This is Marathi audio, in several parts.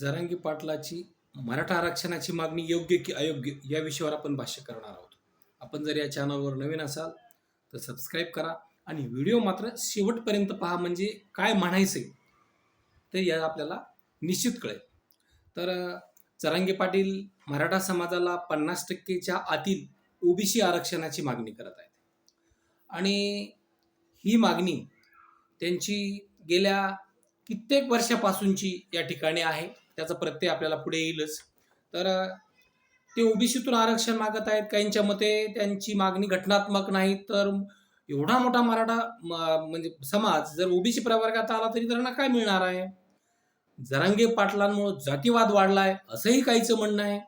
जरांगी पाटलाची मराठा आरक्षणाची मागणी योग्य की अयोग्य या विषयावर आपण भाष्य करणार आहोत. आपण जर या चॅनलवर नवीन असाल तर सबस्क्राईब करा आणि व्हिडिओ मात्र शेवटपर्यंत पहा म्हणजे काय म्हणायचं ते या आपल्याला निश्चित कळेल. तर चरांगे पाटील मराठा समाजाला पन्नास टक्केच्या आतील ओबीसी आरक्षणाची मागणी करत आहेत. आणि ही मागणी त्यांची गेल्या कित्येक वर्षापासूनची या ठिकाणी आहे. त्याचा प्रत्यय आपल्याला पुढे येईलच. तर ते ओबीसीतून आरक्षण मागत आहेत काहींच्या मते त्यांची मागणी घटनात्मक नाही तर एवढा मोठा मराठा म्हणजे समाज जर ओबीसी प्रवर्गात आला तरी त्यांना काय मिळणार आहे? जरांगे पाटलांमुळे जातीवाद वाढलाय असंही काहीचं म्हणणं आहे.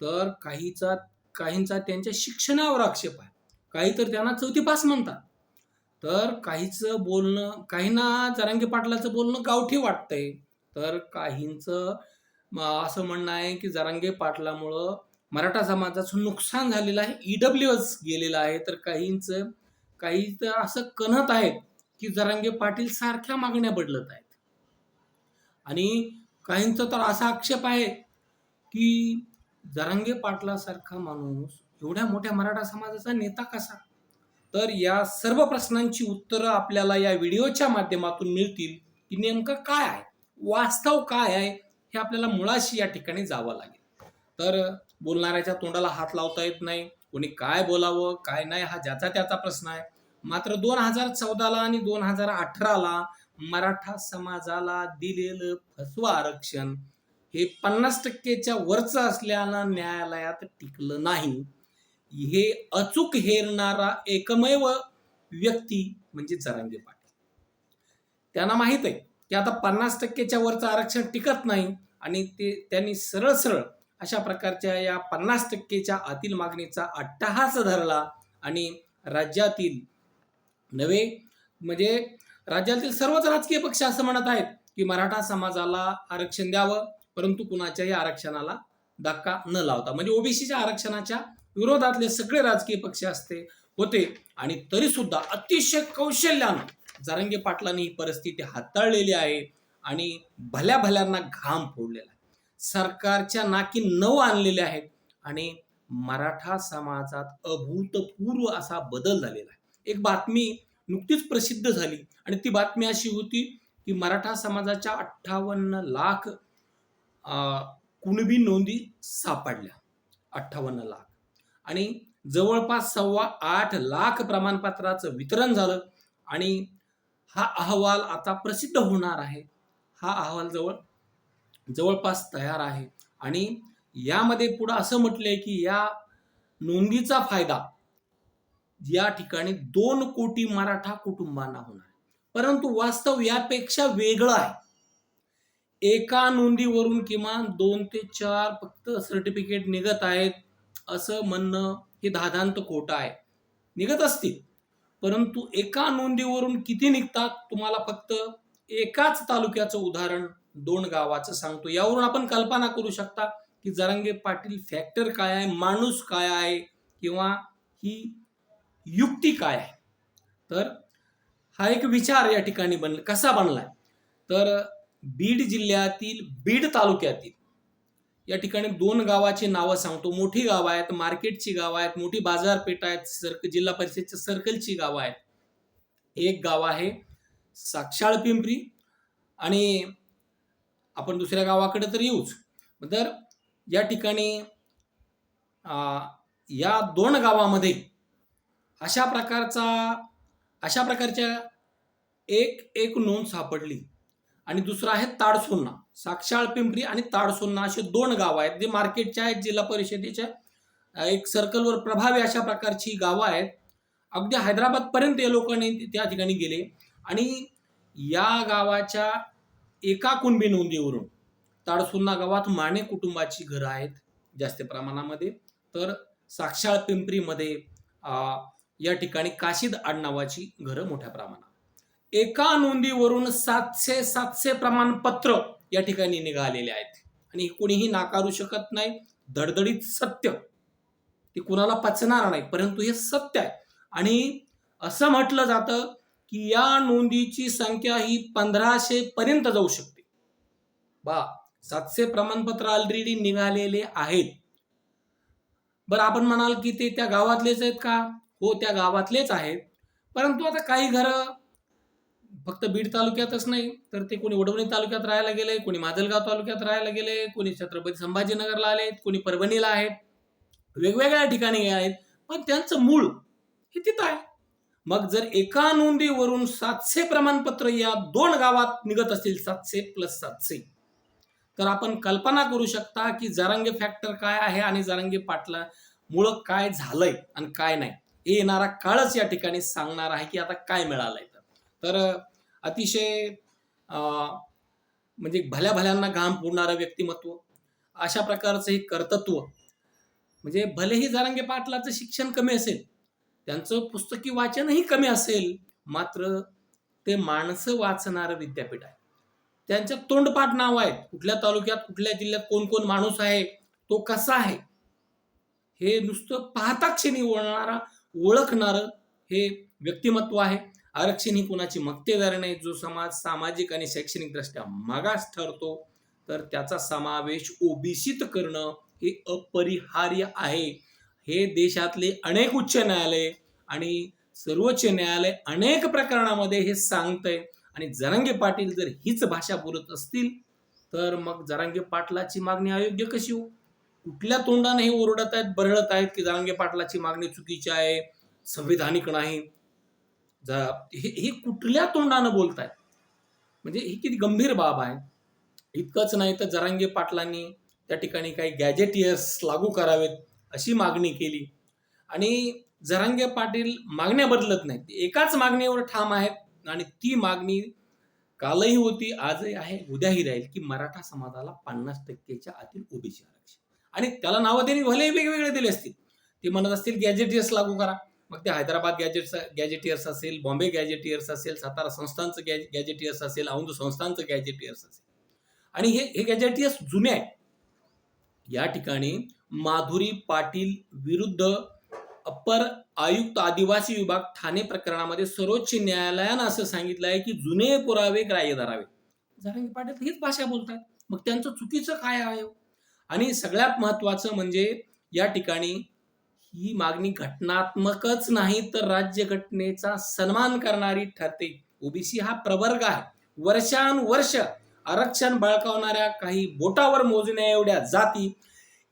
तर काहीचा काहींचा त्यांच्या शिक्षणावर आक्षेप आहे. काही तर त्यांना चौथी पास म्हणतात. तर काहीचं बोलणं काहींना जरांगे पाटलाचं बोलणं गावठी वाटतंय. तर काहींचं असं म्हणणं आहे की जरांगे पाटलामुळं मराठा समाजाचं नुकसान झालेलं आहे ईडब्ल्यू एस गेलेलं आहे. तर काहींचं काही तर असं कणत आहेत की जरांगे पाटील सारख्या मागण्या बदलत आहेत. आणि काहींचा तर असा आक्षेप आहे की जरांगे पाटलासारखा माणूस एवढ्या मोठ्या मराठा समाजाचा नेता कसा? तर या सर्व प्रश्नांची उत्तरं आपल्याला या व्हिडिओच्या माध्यमातून मिळतील की नेमकं काय आहे? वास्तव काय आहे हे आपल्याला मुळाशी या ठिकाणी जावं लागेल. तर बोलणाऱ्याच्या तोंडाला हात लावता येत नाही. कोणी काय बोलावं काय नाही हा ज्याचा त्याचा प्रश्न आहे. मात्र दोन हजार चौदाला आणि दोन हजार अठराला मराठा समाजाला दिलेलं फसवा आरक्षण हे पन्नास टक्केच्या वरचं असल्यानं न्यायालयात टिकलं नाही. हे अचूक हेरणारा एकमेव व्यक्ती म्हणजे जरांगे पाटील. त्यांना माहीत आहे की आता पन्नास टक्केच्या वरचं आरक्षण टिकत नाही आणि ते त्यांनी सरळ सरळ अशा प्रकारच्या या पन्नास टक्केच्या आतील मागणीचा अट्टहास धरला आणि राज्यातील नवे म्हणजे राज्यातील सर्वच राजकीय पक्ष असं म्हणत आहेत की मराठा समाजाला आरक्षण द्यावं परंतु कुणाच्याही आरक्षणाला धक्का न लावता. म्हणजे ओबीसीच्या आरक्षणाच्या विरोधातले सगळे राजकीय पक्ष असते होते आणि तरी सुद्धा अतिशय कौशल्यानं जरंगे पाटलांनी ही परिस्थिती हाताळलेली आहे आणि भल्या भल्यांना घाम फोडलेला आहे. सरकारच्या नाकी नऊ आणलेले आहेत आणि मराठा समाजात अभूतपूर्व असा बदल झालेला आहे. एक बातमी नुकतीच प्रसिद्ध झाली आणि ती बातमी अशी होती की मराठा समाजाच्या अठ्ठावन्न लाख कुणबी नोंदी सापडल्या. अठ्ठावन्न लाख. आणि जवळपास सव्वा आठ लाख प्रमाणपत्राचं वितरण झालं आणि हा अहवाल आता प्रसिद्ध होणार आहे. हा अहवाल जवळ जवळपास तयार आहे. आणि यामध्ये पुढं असं म्हटलंय की या नोंदीचा फायदा या ठिकाणी दोन कोटी मराठा कुटुंबांना होणार. परंतु वास्तव यापेक्षा वेगळं आहे. एका नोंदीवरून किमान दोन ते चार फक्त सर्टिफिकेट निघत आहेत असं म्हणणं हे धादांत खोटं आहे. निघत असतील. परंतु एका नोंदीवरून किती निघतात? तुम्हाला फक्त एकाच तालुक्याचं उदाहरण दोन गावाचं सांगतो. यावरून आपण कल्पना करू शकता की जरांगे पाटील फॅक्टर काय आहे? माणूस काय आहे? किंवा ही युक्ती काय आहे? तर हा एक विचार या ठिकाणी बन कसा बनलाय? तर बीड जिल्ह्यातील बीड तालुक्यातील या ठिकाणी दोन गावाची नावं सांगतो मोठी गावं आहेत मार्केटची गावं आहेत मोठी बाजारपेठ आहेत सर्क जिल्हा परिषदच्या सर्कलची गावं आहेत. एक गाव आहे साक्षाळ पिंपरी आणि आपण दुसऱ्या गावाकडे तर येऊच. तर या ठिकाणी या दोन गावामध्ये अशा प्रकारचा अशा प्रकारच्या एक एक नोंद सापडली. आणि दुसरं आहे ताडसोन्ना. साक्षाळ पिंपरी आणि ताडसोन्ना असे दोन गावं आहेत. जे मार्केटच्या आहेत जिल्हा परिषदेच्या. एक सर्कलवर प्रभावी अशा प्रकारची गावं आहेत. अगदी हैदराबादपर्यंत या लोकांनी त्या ठिकाणी गेले. आणि या गावाच्या एका कुणबी नोंदीवरून ताडसुन्ना गावात माने कुटुंबाची घरं आहेत जास्त प्रमाणामध्ये. तर साक्षाळ पिंपरीमध्ये या ठिकाणी काशीद आडनावाची घरं मोठ्या प्रमाणात. एका नोंदीवरून सातशे सातशे प्रमाणपत्र या ठिकाणी निघालेले आहेत. आणि कुणीही नाकारू शकत नाही. धडधडीत सत्य. ते कुणाला पचणार नाही परंतु हे सत्य आहे. आणि असं म्हटलं जातं की या नोंदीची संख्या ही पंधराशे पर्यंत जाऊ शकते. बा सातशे प्रमाणपत्र ऑलरेडी निघालेले आहेत. बरं आपण म्हणाल की ते त्या गावातलेच आहेत का? हो त्या गावातलेच आहेत. परंतु आता काही घरं फक्त बीड तालुक्यातच नाही तर ते कोणी वडवणी तालुक्यात राहायला गेले कोणी माजलगाव तालुक्यात राहायला गेले कोणी छत्रपती संभाजीनगरला आले कोणी परभणीला आहेत. वेगवेगळ्या ठिकाणी आहेत पण त्यांचं मूळ हे तिथं आहे. मग जर एका नोंदीवरून सातशे प्रमाणपत्र या दोन गावात निघत असतील सातशे प्लस सातशे तर आपण कल्पना करू शकता की जरंगे फॅक्टर काय आहे आणि जरांगे पाटला मुळं काय झालंय आणि काय नाही. हे येणारा काळच या ठिकाणी सांगणार आहे की आता काय मिळालंय. तर तर अतिशय म्हणजे भल्या भल्यांना घाम फोडणारं व्यक्तिमत्व अशा प्रकारचं हे कर्तत्व. म्हणजे भलेही जारंगे पाटलाचं शिक्षण कमी असेल त्यांचं पुस्तकी वाचनही कमी असेल मात्र ते माणसं वाचणारं विद्यापीठ आहे. त्यांच्या तोंडपाठ नाव आहेत. कुठल्या तालुक्यात कुठल्या जिल्ह्यात कोण कोण माणूस आहे तो कसा आहे हे नुसतं पाहता क्षणी ओळणारा ओळखणारं हे व्यक्तिमत्व आहे. आरक्षण ही कुणाची मक्तेदारी नाही जो समाज सामाजिक आणि शैक्षणिक दृष्ट्या मागास ठरतो तर त्याचा समावेश ओबीसीत करणं हे अपरिहार्य आहे. हे देशातले अनेक उच्च न्यायालय आणि सर्वोच्च न्यायालय अनेक प्रकरणामध्ये हे सांगतंय. आणि जरांगे पाटील जर हीच भाषा बोलत असतील तर मग जरांगे पाटलाची मागणी अयोग्य कशी हो? कुठल्या तोंडाने हे ओरडत आहेत बरळत आहेत की जरांगे पाटलाची मागणी चुकीची आहे संविधानिक नाही? हे हे कुठल्या तोंडानं बोलतायत? म्हणजे ही किती गंभीर बाब आहे. इतकंच नाही तर जरांगे पाटलांनी त्या ठिकाणी काही गॅजेटियर्स लागू करावेत अशी मागणी केली. आणि जरांगे पाटील मागण्या बदलत नाहीत. एकाच मागणीवर ठाम आहेत आणि ती मागणी कालही होती आजही आहे उद्याही राहील की मराठा समाजाला पन्नास टक्केच्या आतील ओबीसी आरक्षण. आणि त्याला नावं त्यांनी भलेही वेगवेगळे दिले असतील. ते म्हणत असतील गॅजेटियर्स लागू करा. मग ते हैदराबाद गॅजेट्स गॅजेटियर्स असेल बॉम्बे गॅजेटियर्स असेल सातारा संस्थांचं गॅ गॅजेटियर्स असेल औंध संस्थांचं गॅजेटियर्स असेल. आणि हे हे गॅजेटियर्स जुने आहे या ठिकाणी माधुरी पाटील विरुद्ध अप्पर आयुक्त आदिवासी विभाग ठाणे प्रकरणामध्ये सर्वोच्च न्यायालयानं असं सांगितलं आहे की जुने पुरावे ग्राह्य धरावे. जरांगे पाटील हीच भाषा बोलतात. मग त्यांचं चुकीचं काय आहे? आणि सगळ्यात महत्वाचं म्हणजे या ठिकाणी ही मागणी घटनात्मकच नाही तर राज्यघटनेचा सन्मान करणारी ठरते. ओबीसी हा प्रवर्ग आहे. वर्षानुवर्ष आरक्षण बळकावणाऱ्या काही बोटावर मोजण्या एवढ्या जाती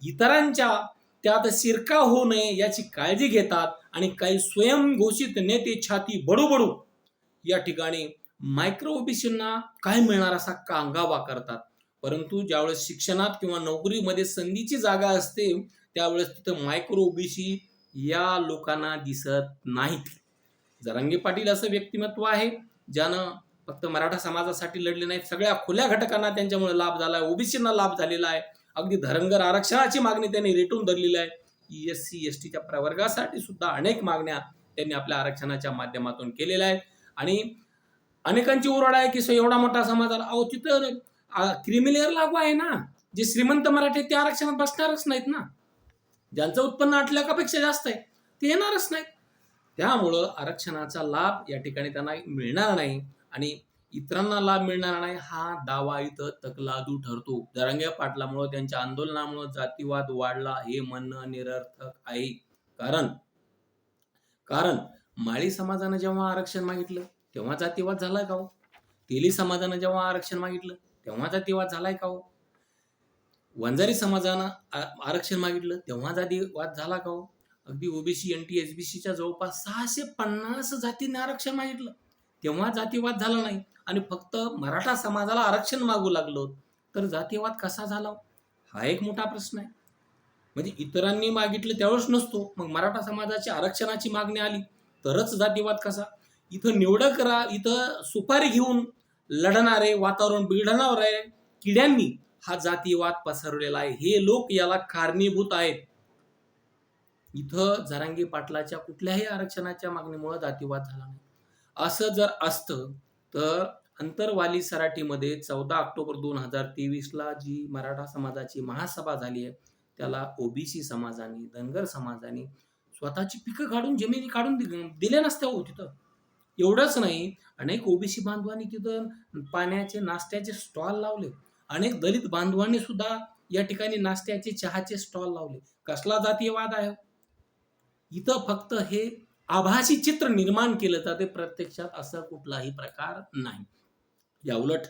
इतरांच्या त्यात शिरका होऊ नये याची काळजी घेतात आणि काही स्वयंघोषित नेते छाती बडू या ठिकाणी मायक्रो ओबीसींना काय मिळणार असा कांगावा करतात. परंतु ज्यावेळेस शिक्षणात किंवा नोकरीमध्ये संधीची जागा असते त्यावेळेस तिथं मायक्रो ओबीसी या लोकांना दिसत नाहीत. जरांगे पाटील असं व्यक्तिमत्व आहे ज्यानं फक्त मराठा समाजासाठी लढले नाहीत सगळ्या खुल्या घटकांना त्यांच्यामुळे लाभ झाला आहे ओबीसींना लाभ झालेला आहे. अगदी धरंगर आरक्षणाची मागणी त्यांनी रेटून धरलेली आहे. एस सी एस टीच्या प्रवर्गासाठी सुद्धा अनेक मागण्या त्यांनी आपल्या आरक्षणाच्या माध्यमातून केलेल्या आहेत. आणि अनेकांची ओरड आहे की एवढा मोठा समाज आला अहो तिथं क्रिमिलेअर लागू आहे ना. जे श्रीमंत मराठी ते आरक्षणात बसणारच नाहीत ना. ज्यांचं उत्पन्न आठ लाखापेक्षा जास्त आहे ते येणारच नाहीत. त्यामुळं आरक्षणाचा लाभ या ठिकाणी त्यांना मिळणार नाही आणि इतरांना लाभ मिळणार नाही हा दावा इथं तकलादू ठरतो. दरंग्या पाटलामुळं त्यांच्या आंदोलनामुळं जातीवाद वाढला हे म्हणणं निरर्थक आहे. कारण कारण माळी समाजानं जेव्हा आरक्षण मागितलं तेव्हा जातीवाद झालाय का हो? तेली समाजानं जेव्हा आरक्षण मागितलं तेव्हा जातीवाद झालाय का हो? वंजारी समाजानं आरक्षण मागितलं. तेव्हा जातीवाद झाला का हो? अगदी OBC N T S B सीच्या जवळपास सहाशे पन्नास जातींनी आरक्षण मागितलं. तेव्हा जातीवाद झाला नाही. आणि फक्त मराठा समाजाला आरक्षण मागू लागलो. तर जातीवाद कसा झाला हो? हा? एक मोठा प्रश्न आहे. म्हणजे इतरांनी मागितलं त्यावेळेस नसतो. मग मराठा समाजाची आरक्षणाची मागणी आली. तरच जातीवाद कसा? इथं निवडक करा इथं सुपारी घेऊन लढणारे वातावरण बिघडणारे किड्यांनी हा जातीवाद पसरवलेला आहे. हे लोक याला कारणीभूत आहेत. इथं जरांगी पाटलाच्या कुठल्याही आरक्षणाच्या मागणीमुळे जातीवाद झाला नाही. असं जर असतं तर अंतरवाली सराटीमध्ये चौदा ऑक्टोबर दोन हजार तेवीसला जी मराठा समाजाची महासभा झाली आहे त्याला ओबीसी समाजाने धनगर समाजाने स्वतःची पिकं काढून जमिनी काढून दिल्या नसत्या हो तिथं. एवढंच नाही अनेक ओबीसी बांधवांनी तिथं पाण्याचे नाश्त्याचे स्टॉल लावले. अनेक दलित बांधवांनी सुद्धा या ठिकाणी नाश्त्याचे चहाचे स्टॉल लावले. कसला जातीयवाद आहे? इथं फक्त हे आभासी चित्र निर्माण केलं जाते प्रत्यक्षात असा कुठलाही प्रकार नाही. या उलट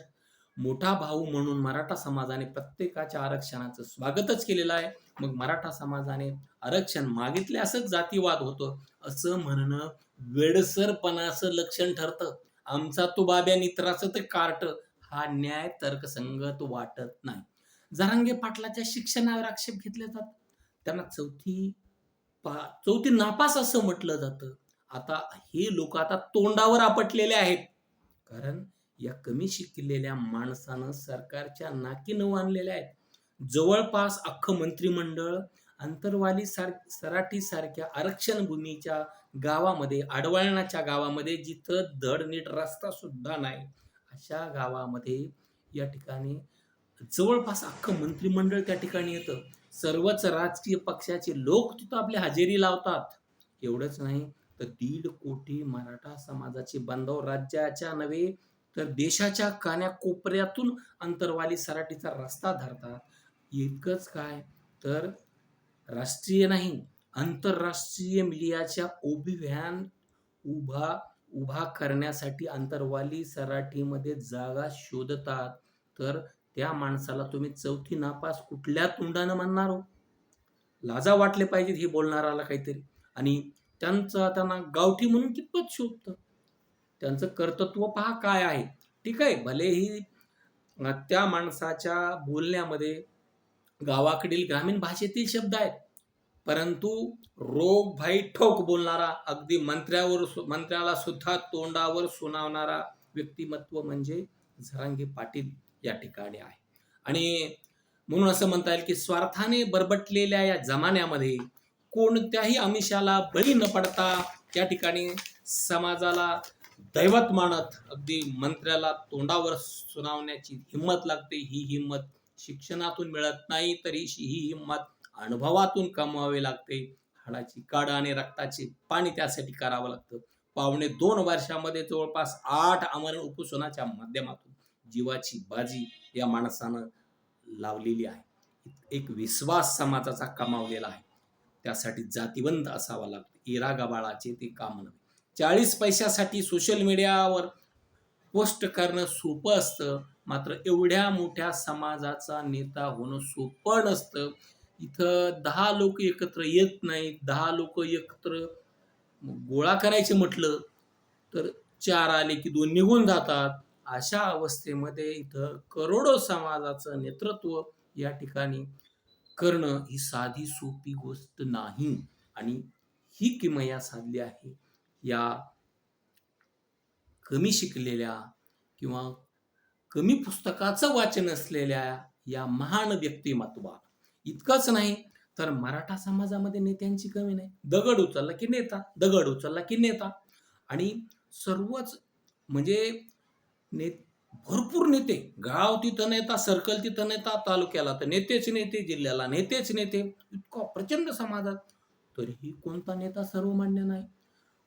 मोठा भाऊ म्हणून मराठा समाजाने प्रत्येकाच्या आरक्षणाचं स्वागतच केलेलं आहे. मग मराठा समाजाने आरक्षण मागितले असंच जातीवाद होतो? असं म्हणणं वेडसरपणाचं लक्षण ठरतं. आमचा तो बाब्या नित्राचं ते कार्ट. हा न्याय तर्कसंगत वाटत नाही. जरांगे पाटलाच्या शिक्षणावर आक्षेप घेतले जातात. त्यांना चौथी पा चौथी नापास असं म्हटलं जातं. आता हे लोक आता तोंडावर आपटलेले आहेत. कारण या कमी शिकलेल्या माणसानं सरकारच्या नाकीनं आणलेल्या आहेत. जवळपास अख्खं मंत्रिमंडळ अंतरवाली सार सराटी सारख्या आरक्षण भूमीच्या गावामध्ये आडवळणाच्या गावामध्ये जिथं धड नीट रस्ता सुद्धा नाही. अशा गावामध्ये या ठिकाणी जवळपास अख्खं मंत्रिमंडळ त्या ठिकाणी येतं. सर्वच राजकीय पक्षाचे लोक तिथं आपली हजेरी लावतात. एवढंच नाही तर दीड कोटी मराठा समाजाचे बांधव राज्याच्या नव्हे तर देशाच्या कान्याकोपऱ्यातून अंतरवाली सराटीचा रस्ता धरतात. इतकंच काय तर राष्ट्रीय नाही आंतरराष्ट्रीय मीडियाच्या ओबी व्हॅन उभा उभा करण्यासाठी अंतरवाली सराठीमध्ये जागा शोधतात. तर त्या माणसाला तुम्ही चौथी नापास कुठल्या तोंडानं म्हणणार हो? लाजा वाटले पाहिजेत हे बोलणाराला काहीतरी. आणि त्यांचं त्यांना गावठी म्हणून कितपत शोभतं? त्यांचं कर्तृत्व पहा काय आहे. ठीक आहे भलेही त्या माणसाच्या बोलण्यामध्ये गावाकडील ग्रामीण भाषेतील शब्द आहेत. परंतु रोग भाई ठोक बोलणारा अगदी मंत्र्यावर मंत्र्याला सुद्धा तोंडावर सुनावणारा व्यक्तिमत्व म्हणजे झरांगे पाटील या ठिकाणी आहे. आणि म्हणून असं म्हणता येईल की स्वार्थाने बरबटलेल्या या जमान्यामध्ये कोणत्याही आमिषाला बळी न पडता त्या ठिकाणी समाजाला दैवत मानत अगदी मंत्र्याला तोंडावर सुनावण्याची हिंमत लागते. ही हिंमत शिक्षणातून मिळत नाही तरी ही हिंमत अनुभवातून कमवावे लागते. हाडाची काड आणि रक्ताचे पाणी त्यासाठी करावं लागतं. पावणे दोन वर्षामध्ये जवळपास आठ आमरण उपोषणाच्या माध्यमातून जीवाची बाजी या माणसानं लावलेली आहे. एक विश्वास समाजाचा कमावलेला आहे. त्यासाठी जातीवंत असावा लागतो. इरागाबाळाचे ते काम नव्हे. चाळीस पैशासाठी सोशल मीडियावर पोस्ट करणं सोपं असतं. मात्र एवढ्या मोठ्या समाजाचा नेता होणं सोपं नसतं. इथं दहा लोक एकत्र येत नाहीत दहा लोक एकत्र गोळा करायचे म्हटलं तर चार आले की दोन निघून जातात. अशा अवस्थेमध्ये इथं करोडो समाजाचं नेतृत्व या ठिकाणी करणं ही साधी सोपी गोष्ट नाही. आणि ही किमया साधली आहे. या कमी शिकलेल्या किंवा कमी पुस्तकाचं वाचन असलेल्या या महान व्यक्तिमत्वा इतकंच नाही तर मराठा समाजामध्ये नेत्यांची कमी नाही. दगड उचलला की नेता दगड उचलला की नेता. आणि सर्वच म्हणजे ने भरपूर नेते गाव तिथं नेता सर्कल तिथं नेता तालुक्याला तर नेतेच नेते जिल्ह्याला नेतेच नेते इतका प्रचंड समाजात. तरीही कोणता नेता सर्वमान्य नाही.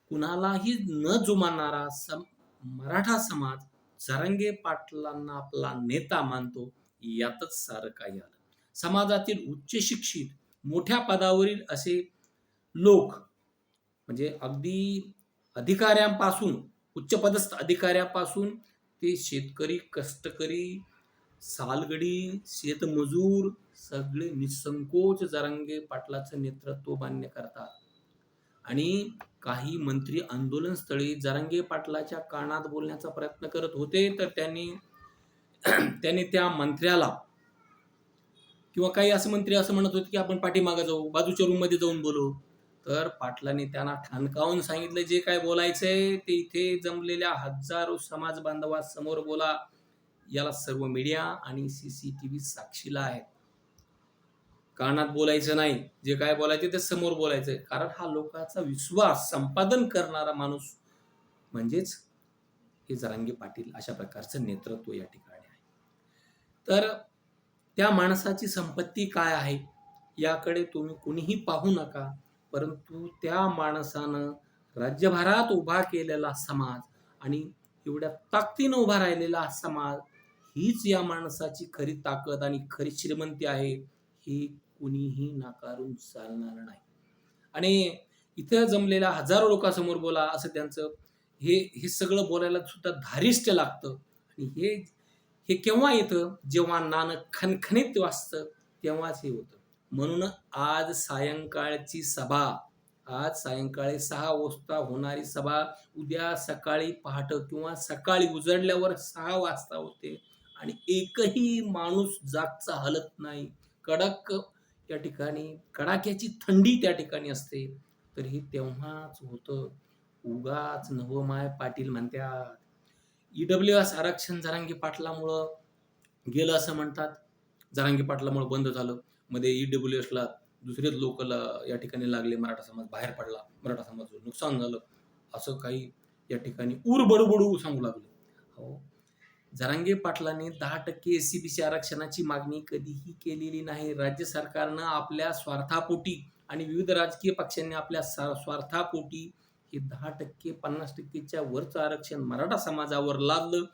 कुणालाही न जुमानणारा सम मराठा समाज जरंगे पाटलांना आपला नेता मानतो यातच सारं काही आलं. समाजातील उच्च शिक्षित मोठ्या पदावरील असे लोक म्हणजे अगदी अधिकाऱ्यांपासून उच्चपदस्थ अधिकाऱ्यापासून ते शेतकरी कष्टकरी सालगडी शेतमजूर सगळे निसंकोच जरंगे पाटलाचं नेतृत्व मान्य करतात. आणि काही मंत्री आंदोलन स्थळी जरंगे पाटलाच्या कानात बोलण्याचा प्रयत्न करत होते तर त्यांनी त्यांनी त्या मंत्र्याला किंवा काही असं मंत्री असं म्हणत होते की आपण पाठीमागं जाऊ बाजूच्या रूममध्ये जाऊन बोलू. तर पाटलांनी त्यांना ठणकावून सांगितलं जे काय बोलायचंय ते इथे जमलेल्या हजारो समाज बांधवासमोर बोला. याला सर्व मीडिया आणि सी सी टी व्ही साक्षीला आहेत. कानात बोलायचं नाही. जे काय बोलायचे ते समोर बोलायचं कारण हा लोकांचा विश्वास संपादन करणारा माणूस म्हणजेच हे जरांगे पाटील अशा प्रकारचं नेतृत्व या ठिकाणी आहे. तर त्या माणसाची संपत्ती काय आहे याकडे तुम्ही कुणीही पाहू नका. परंतु त्या माणसानं राज्यभरात उभा केलेला समाज आणि एवढ्या ताकदीनं उभा राहिलेला समाज हीच या माणसाची खरी ताकद आणि खरी श्रीमंती आहे ही कुणीही नाकारून चालणार नाही. आणि इथं जमलेल्या हजारो लोकांसमोर बोला असं त्यांचं हे हे सगळं बोलायला सुद्धा धारिष्ट लागतं. आणि हे हे केव्हा येतं? जेव्हा नाणं खणखणीत वाचतं तेव्हाच हे होतं. म्हणून आज सायंकाळची सभा आज सायंकाळी सहा वाजता होणारी सभा उद्या सकाळी पहाट किंवा सकाळी उजडल्यावर सहा वाजता होते. आणि एकही माणूस जागचा हलत नाही. कडक या ठिकाणी कडाक्याची थंडी त्या ठिकाणी असते. तर हे तेव्हाच होतं. उगाच नवमाय पाटील म्हणतात ईडब्ल्यू एस आरक्षण जरांगी पाटलामुळं गेलं असं म्हणतात. जरांगी पाटलामुळं बंद झालं. मध्ये ईडब्ल्यू एसला दुसरेच लोक या ठिकाणी लागले मराठा समाज बाहेर पडला. मराठा समाजाचं नुकसान झालं. असं काही या ठिकाणी उर बडबडू सांगू लागले. हो. जरांगे पाटलांनी दहा टक्के एस सी बी सी आरक्षणाची मागणी कधीही केलेली नाही. राज्य सरकारनं आपल्या स्वार्थापोटी आणि विविध राजकीय पक्षांनी आपल्या सा- स्वार्थापोटी हे दहा टक्के पन्नास टक्केच्या वरचं आरक्षण मराठा समाजावर लादलं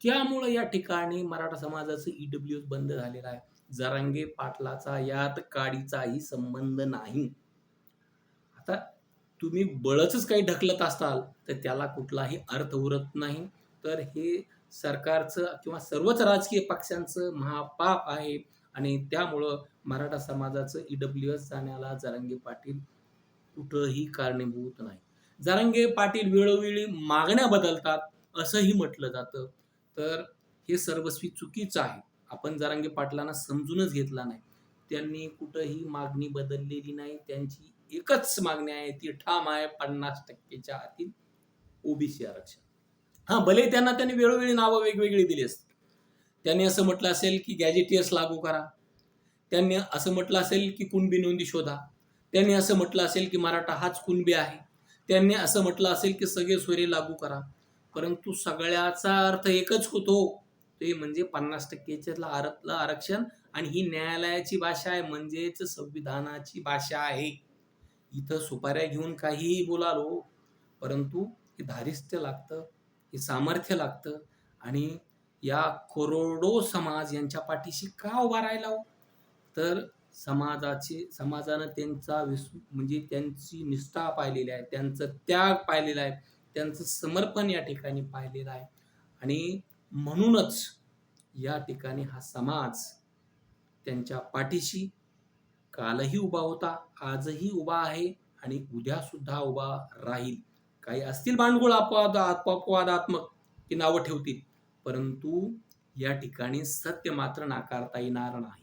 त्यामुळं या ठिकाणी मराठा समाजाचं ईडब्ल्यू एस बंद झालेलं आहे. जरांगे पाटलाचा यात काडीचाही संबंध नाही. आता तुम्ही बळच काही ढकलत असाल तर त्याला कुठलाही अर्थ उरत नाही. तर हे सरकारचं किंवा सर्वच राजकीय पक्षांचं महापाप आहे. आणि त्यामुळं मराठा समाजाचं ईडब्ल्यू एस जाण्याला जरांगे पाटील कुठंही कारणीभूत नाही. जरांगे पाटील वेळोवेळी मागण्या बदलतात असंही म्हटलं जातं. तर हे सर्वस्वी चुकीचं आहे. आपण जरांगे पाटलांना समजूनच घेतला नाही. त्यांनी कुठंही मागणी बदललेली नाही. त्यांची एकच मागणी आहे ती ठाम आहे पन्नास टक्केच्या आतील ओबीसी आरक्षण. हा भले त्यांना त्यांनी वेळोवेळी नावं वेगवेगळी दिली असतील. त्यांनी असं म्हटलं असेल की गॅजेटियर्स लागू करा. त्यांनी असं म्हटलं असेल की कुणबी नोंदी शोधा. त्यांनी असं म्हटलं असेल की मराठा हाच कुणबी आहे. त्यांनी असं म्हटलं असेल की सगळे सोयरे लागू करा. परंतु सगळ्याचा अर्थ एकच होतो. ते म्हणजे पन्नास टक्केच्यातलं आरतलं आरक्षण आणि ही न्यायालयाची भाषा आहे म्हणजेच संविधानाची भाषा आहे. इथं सुपाऱ्या घेऊन काहीही बोलालो परंतु हे धारिष्ट्य लागतं हे सामर्थ्य लागतं आणि या करोडो समाज यांच्या पाठीशी का उभा राहिला हो? तर समाजाचे समाजानं त्यांचा विस म्हणजे त्यांची निष्ठा पाहिलेली आहे त्यांचं त्याग पाहिलेला आहे त्यांचं समर्पण या ठिकाणी पाहिलेलं आहे. आणि म्हणूनच या ठिकाणी हा समाज त्यांच्या पाठीशी कालही उभा होता आजही उभा आहे आणि उद्या सुद्धा उभा राहील. काही असतील भांडगोळ अपवाद अपवादात्मक की नावं ठेवतील परंतु या ठिकाणी सत्य मात्र नाकारता येणार नाही.